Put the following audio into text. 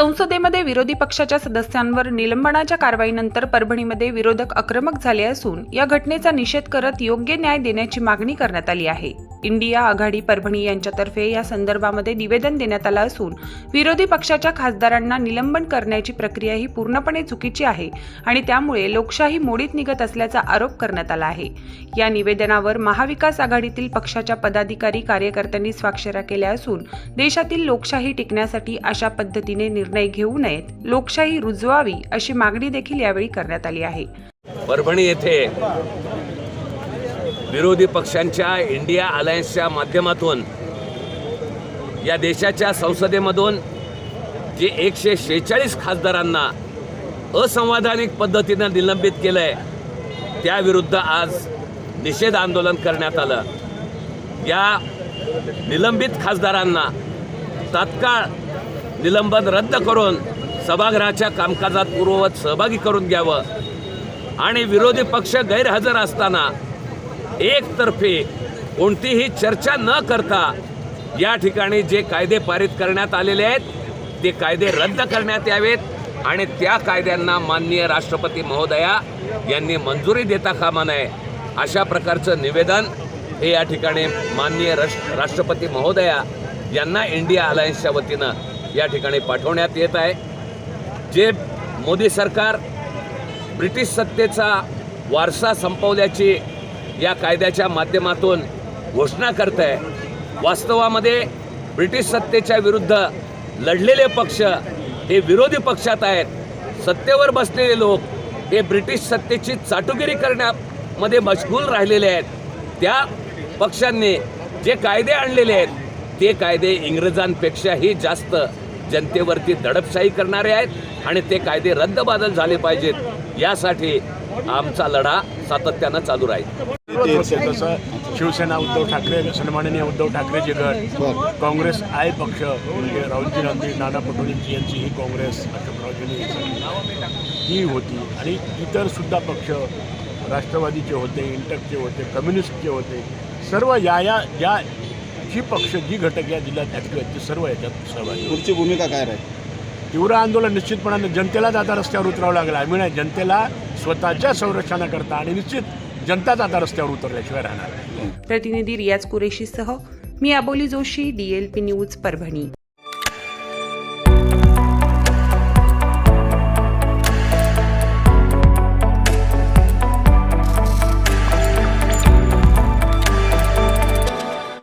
संसदेमध्ये विरोधी पक्षाच्या सदस्यांवर निलंबनाच्या कारवाईनंतर परभणीमध्ये विरोधक आक्रमक झाले असून या घटनेचा निषेध करत योग्य न्याय देण्याची मागणी करण्यात आली आहे. इंडिया आघाडी परभणी यांच्यातर्फे या संदर्भामध्ये निवेदन देण्यात आलं असून विरोधी पक्षाच्या खासदारांना निलंबन करण्याची प्रक्रिया ही पूर्णपणे चुकीची आहे आणि त्यामुळे लोकशाही मोडीत निघत असल्याचा आरोप करण्यात आला आहे. या निवेदनावर महाविकास आघाडीतील पक्षाच्या पदाधिकारी कार्यकर्त्यांनी स्वाक्षऱ्या केल्या असून देशातील लोकशाही टिकण्यासाठी अशा पद्धतीने निर्णय घेऊ नयेत लोकशाही रुजवावी अशी मागणी देखील यावेळी करण्यात आली आहे. परभणी येथे विरोधी पक्षांच्या इंडिया अलायन्सच्या माध्यमातून या देशाच्या संसदेमधून जे एकशे शेहेचाळीस खासदारांना असंवैधानिक पद्धतीनं निलंबित केलं आहे त्याविरुद्ध आज निषेध आंदोलन करण्यात आलं. या निलंबित खासदारांना तात्काळ निलंबन रद्द करून सभागृहाच्या कामकाजात पूर्ववत सहभागी करून घ्यावं. आणि विरोधी पक्ष गैरहजर असताना एकतर्फे कोणतीही चर्चा न करता या ठिकाणी जे कायदे पारित करण्यात आलेले आहेत ते कायदे रद्द करण्यात यावेत आणि त्या कायद्यांना माननीय राष्ट्रपती महोदया यांनी मंजुरी देता कामा नये अशा प्रकारचं निवेदन हे या ठिकाणी माननीय राष्ट्र राष्ट्रपती महोदया यांना इंडिया अलायन्सच्या वतीनं या ठिकाणी पाठवण्यात येत आहे. जे मोदी सरकार ब्रिटिश सत्तेचा वारसा संपवल्याची या कायद्याच्या माध्यमातून घोषणा करत आहे वास्तवामध्ये ब्रिटिश सत्तेच्या विरुद्ध लढलेले पक्ष हे विरोधी पक्षात आहेत. सत्तेवर बसलेले लोक हे ब्रिटिश सत्तेची चाटुगिरी करण्यामध्ये मशगूल राहिलेले आहेत. त्या पक्षांनी जे कायदे आणलेले आहेत ते कायदे इंग्रजांपेक्षाही जास्त जनतेवरती दडपशाही करणारे आहेत आणि ते कायदे रद्दबादल झाले पाहिजेत. यासाठी आमचा लढा सातत्यानं चालू राहील. ते जसं शिवसेना उद्धव ठाकरे सन्माननीय उद्धव ठाकरेचे गट काँग्रेस आय पक्ष. म्हणजे राहुलजी गांधी नाना पटोलेंची यांची ही काँग्रेस अशोकरावजी ही होती. आणि इतर सुद्धा पक्ष राष्ट्रवादीचे होते इंटकचे होते कम्युनिस्टचे होते सर्व या या ज्या जी पक्ष जी घटक या जिल्ह्यात ॲक्टिव्ह आहेत ते सर्व याच्यात सहभागी होते. पुढची भूमिका काय राहील? तीव्र आंदोलन निश्चितपणाने जनतेलाच आता रस्त्यावर उतरावं लागलं. आम्ही नाही जनतेला स्वतःच्या संरक्षणाकरता आणि निश्चित जनताच आता रस्त्यावर उतरल्याशिवाय राहणार नाही. प्रतिनिधी रियाज कुरेशीसह मी अबोली जोशी डीएलपी न्यूज परभणी.